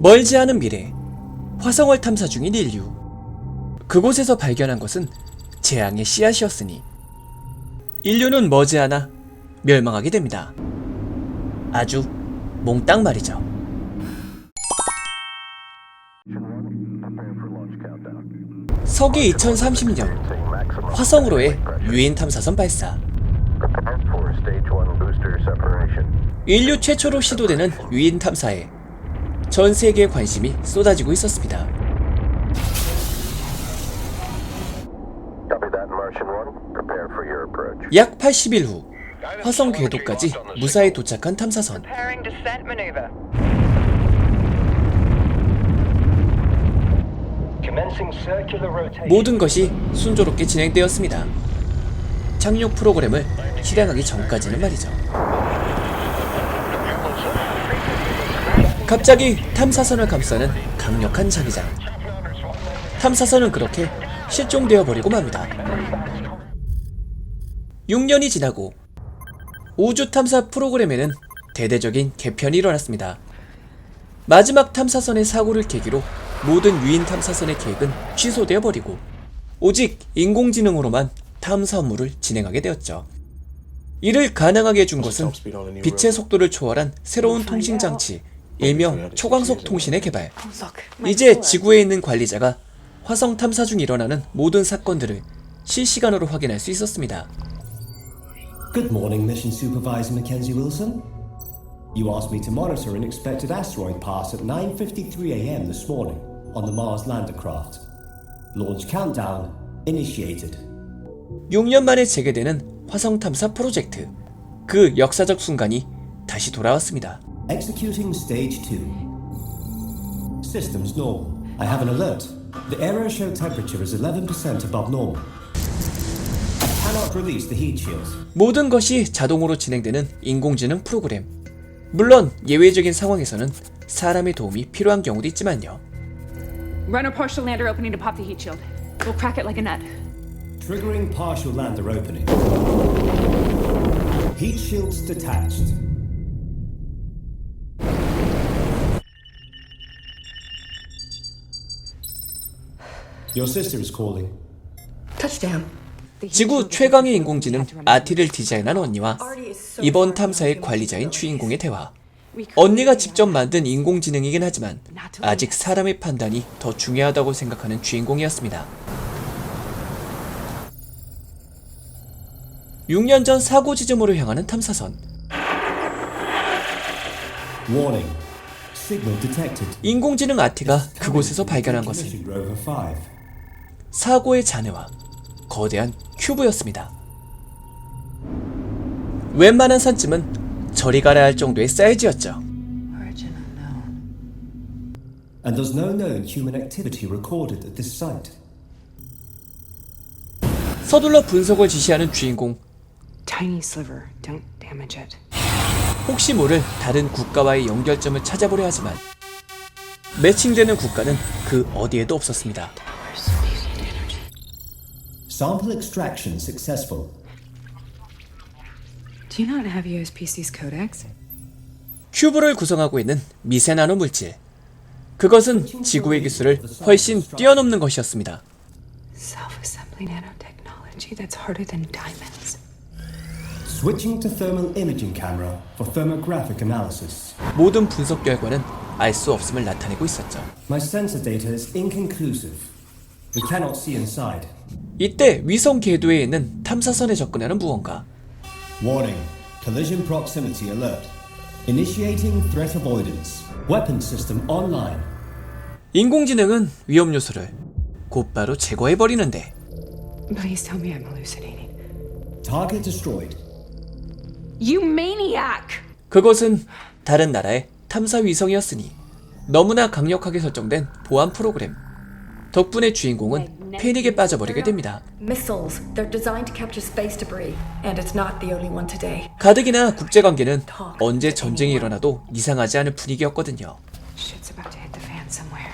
멀지 않은 미래, 화성을 탐사 중인 인류. 그곳에서 발견한 것은 재앙의 씨앗이었으니 인류는 머지않아 멸망하게 됩니다. 아주 몽땅 말이죠. 서기 2030년 화성으로의 유인 탐사선 발사. 인류 최초로 시도되는 유인 탐사에 전 세계의 관심이 쏟아지고 있었습니다. 약 80일 후 화성 궤도까지 무사히 도착한 탐사선. Preparing descent maneuver. Commencing circular rotation. 모든 것이 순조롭게 진행되었습니다. 착륙 프로그램을 실행하기 전까지는 말이죠. 갑자기 탐사선을 감싸는 강력한 자기장. 탐사선은 그렇게 실종되어 버리고 맙니다. 6년이 지나고 우주 탐사 프로그램에는 대대적인 개편이 일어났습니다. 마지막 탐사선의 사고를 계기로 모든 유인 탐사선의 계획은 취소되어 버리고 오직 인공지능으로만 탐사 업무를 진행하게 되었죠. 이를 가능하게 해준 것은 빛의 속도를 초월한 새로운 통신 장치, 일명 초광속 통신의 개발. 이제 지구에 있는 관리자가 화성 탐사 중 일어나는 모든 사건들을 실시간으로 확인할 수 있었습니다. Good morning, Mission Supervisor Mackenzie Wilson. You asked me to monitor an expected asteroid pass at 9:53 a.m. this morning on the Mars lander craft. Launch countdown initiated. 6년 만에 재개되는 화성 탐사 프로젝트. 그 역사적 순간이 다시 돌아왔습니다. Executing stage 2. Systems normal. I have an alert. The aeroshow temperature is 11% above normal. I cannot release the heat shield. 모든 것이 자동으로 진행되는 인공지능 프로그램. 물론 예외적인 상황에서는 사람의 도움이 필요한 경우도 있지만요. Run a partial lander opening to pop the heat shield. We'll crack it like a nut. Triggering partial lander opening. Heat shields detached. Your sister is calling. Touchdown. 지구 최강의 인공지능 아티를 디자인한 언니와 이번 탐사의 관리자인 주인공의 대화. 언니가 직접 만든 인공지능이긴 하지만 아직 사람의 판단이 더 중요하다고 생각하는 주인공이었습니다. 6년 전 사고 지점으로 향하는 탐사선. Warning. Signal detected. 인공지능 아티가 그곳에서 발견한 것은 Mission Rover 5. 사고의 잔해와 거대한 큐브였습니다. 웬만한 산쯤은 저리 가라 할 정도의 사이즈였죠. And there's no known human activity recorded at this site. 서둘러 분석을 지시하는 주인공 Tiny sliver. Don't damage it. 혹시 모를 다른 국가와의 연결점을 찾아보려 하지만 매칭되는 국가는 그 어디에도 없었습니다. Sample extraction successful. Do you not have USPC's codex? 큐브를 구성하고 있는 미세나노 물질. 그것은 지구의 기술을 훨씬 뛰어넘는 것이었습니다. Self-assembly nanotechnology that's harder than diamonds. Switching to thermal imaging camera for thermographic analysis. 모든 분석 결과는 알 수 없음을 나타내고 있었죠. My sensor data is inconclusive. We cannot see inside. 이때 위성 궤도에 있는 탐사선에 접근하는 무언가. Warning. Collision proximity alert. Initiating threat avoidance. Weapon system online. 인공지능은 위험 요소를 곧바로 제거해 버리는데 Please tell me I'm hallucinating. Target destroyed. You maniac! 그것은 다른 나라의 탐사 위성이었으니 너무나 강력하게 설정된 보안 프로그램. 덕분에 주인공은 패닉에 빠져버리게 됩니다. Missiles. They're designed to capture space debris, and it's not the only one today. 가뜩이나 국제관계는 언제 전쟁이 일어나도 이상하지 않을 분위기였거든요. Shit's about to hit the fan somewhere.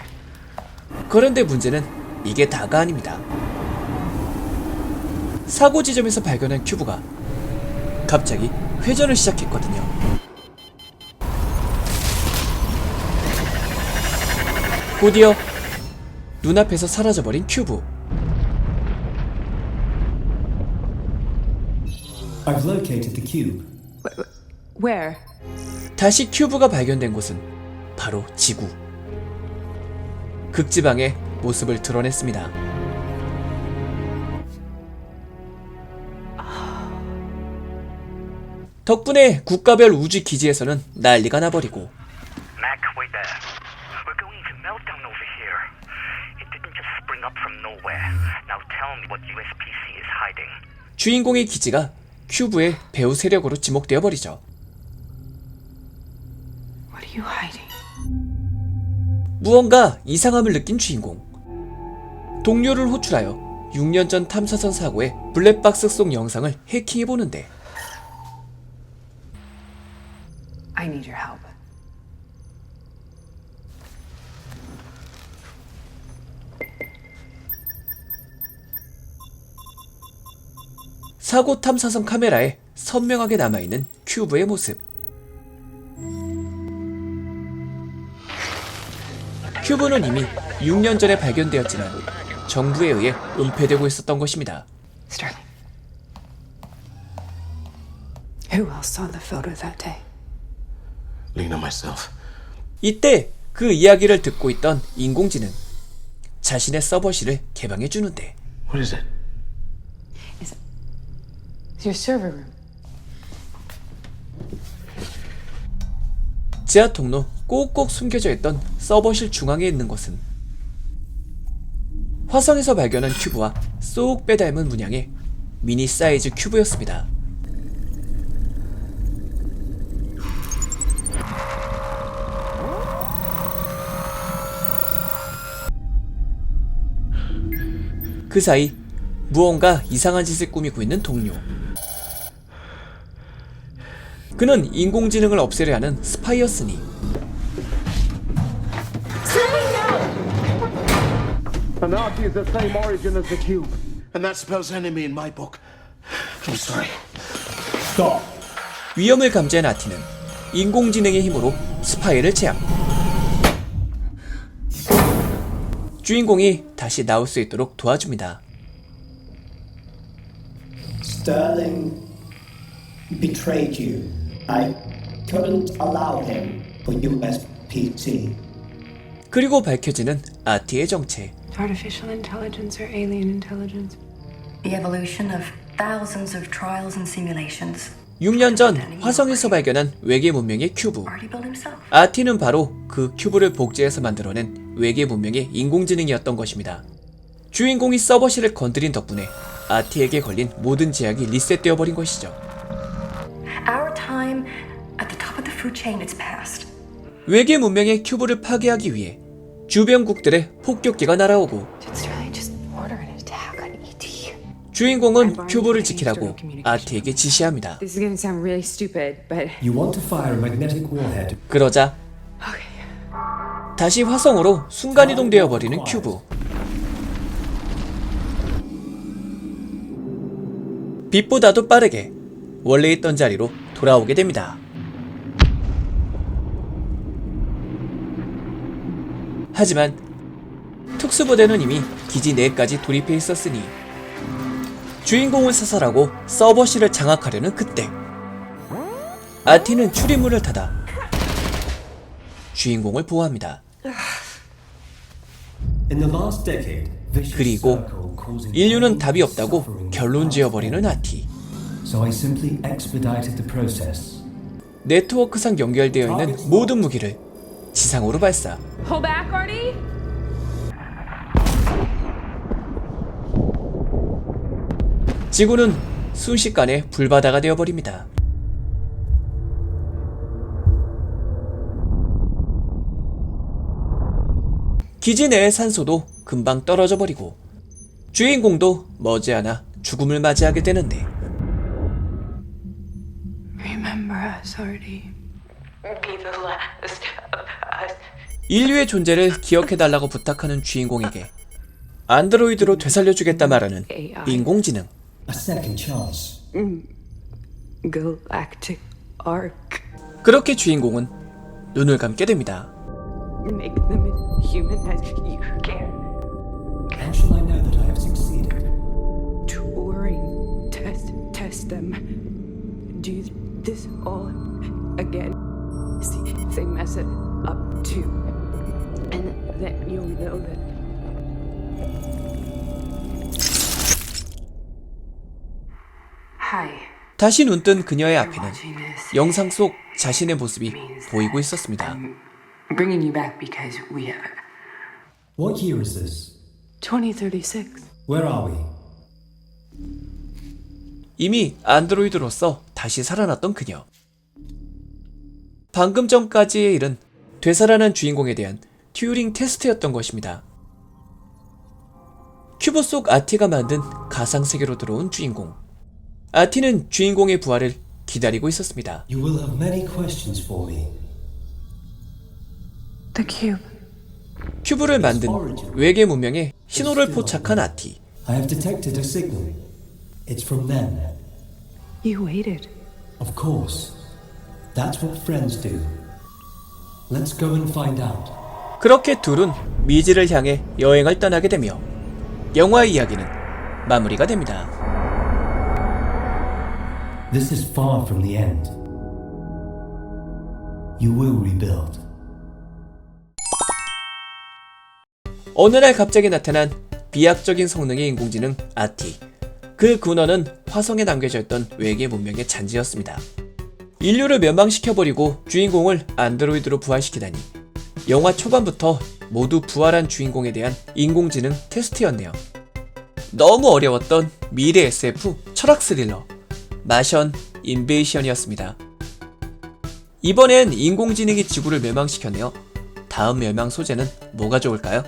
그런데 문제는 이게 다가 아닙니다. 사고 지점에서 발견한 큐브가 갑자기 회전을 시작했거든요. 곧이어 눈앞에서 사라져버린 큐브. I've located the cube. Where? 다시 큐브가 발견된 곳은 바로 지구. 극지방의 모습을 드러냈습니다. 덕분에 국가별 우주 기지에서는 난리가 나버리고 주인공의 기지가 큐브의 배후 세력으로 지목되어 버리죠. What are you hiding? 무언가 이상함을 느낀 주인공. 동료를 호출하여 6년 전 탐사선 사고의 블랙박스 속 영상을 해킹해 보는데 I need your help. 사고 탐사선 카메라에 선명하게 남아있는 큐브의 모습. 큐브는 이미 6년 전에 발견되었지만 정부에 의해 은폐되고 있었던 것입니다. Sterling. Who else saw the photo that day? Lena myself. 이때 그 이야기를 듣고 있던 인공지능 자신의 서버실을 개방해 주는데 What is it? Your server room. 지하 통로 꼭꼭 숨겨져 있던 서버실 중앙에 있는 것은 화성에서 발견한 큐브와 쏙 빼닮은 문양의 미니 사이즈 큐브였습니다. 그 사이 무언가 이상한 짓을 꾸미고 있는 동료. 그는 인공지능을 없애려 하는 스파이였으니 Anarchy is the same origin as the cube. And that spells enemy in my book. I'm sorry. Stop! 위험을 감지한 아티는 인공지능의 힘으로 스파이를 제압. 주인공이 다시 나올 수 있도록 도와줍니다. Sterling betrayed you. I couldn't allow him for USPT. 그리고 밝혀지는 아티의 정체. Artificial intelligence or alien intelligence? The evolution of thousands of trials and simulations. 6년 전 화성에서 발견한 외계 문명의 큐브. 아티는 바로 그 큐브를 복제해서 만들어낸 외계 문명의 인공지능이었던 것입니다. 주인공이 서버실을 건드린 덕분에 아티에게 걸린 모든 제약이 리셋되어 버린 것이죠. 외계 문명의 큐브를 파괴하기 위해 주변국들의 폭격기가 날아오고 Did Sterling just order an attack on ET? 주인공은 큐브를 지키라고 아티에게 지시합니다. This is gonna sound really stupid, but You want to fire a magnetic warhead. 그러자 다시 화성으로 순간이동되어 버리는 큐브. 빛보다도 빠르게 원래 있던 자리로 돌아오게 됩니다. 하지만 특수부대는 이미 기지 내까지 돌입해 있었으니 주인공을 사살하고 서버실을 장악하려는 그때 아티는 출입문을 닫아 주인공을 보호합니다. In the last decade, vicious 그리고 인류는 답이 없다고 결론 지어버리는 아티. So I simply expedited the process. 네트워크상 연결되어 있는 모든 무기를 지상으로 발사. 지구는 순식간에 불바다가 되어버립니다. 기지 내의 산소도 금방 떨어져 버리고 주인공도 머지않아 죽음을 맞이하게 되는데 Remember us, Artie. Be the last of us. 인류의 존재를 기억해달라고 부탁하는 주인공에게 안드로이드로 되살려주겠다 말하는 인공지능. A second chance. Galactic Arc. 그렇게 주인공은 눈을 감게 됩니다. make them as human as you can. How shall I know that I have succeeded? Turing, test, test them. Do this all again. See if they mess it up too. And then you'll know that 다시 눈뜬 그녀의 앞에는. 영상 속 자신의 모습이 보이고 있었습니다. I'm bringing you back because we have. What year is this? 2036. Where are we? 이미 안드로이드로서 다시 살아났던 그녀. 방금 전까지의 일은 되살아난 주인공에 대한 튜링 테스트였던 것입니다. 큐브 속 아티가 만든 가상세계로 들어온 주인공. 아티는 주인공의 부활을 기다리고 있었습니다. You will have many questions for me. The cube. 큐브를 만든 외계 문명에 신호를 포착한 아티. I have detected a signal. It's from them. You waited. Of course. That's what friends do. Let's go and find out. 그렇게 둘은 미지를 향해 여행을 떠나게 되며 영화의 이야기는 마무리가 됩니다. This is far from the end. You will rebuild. 어느 날 갑자기 나타난 비약적인 성능의 인공지능 아티. 그 근원은 화성에 남겨져 있던 외계 문명의 잔재였습니다. 인류를 멸망시켜버리고 주인공을 안드로이드로 부활시키다니. 영화 초반부터 모두 부활한 주인공에 대한 인공지능 테스트였네요. 너무 어려웠던 미래 SF 철학 스릴러 마션 인베이션이었습니다. 이번엔 인공지능이 지구를 멸망시켰네요. 다음 멸망 소재는 뭐가 좋을까요?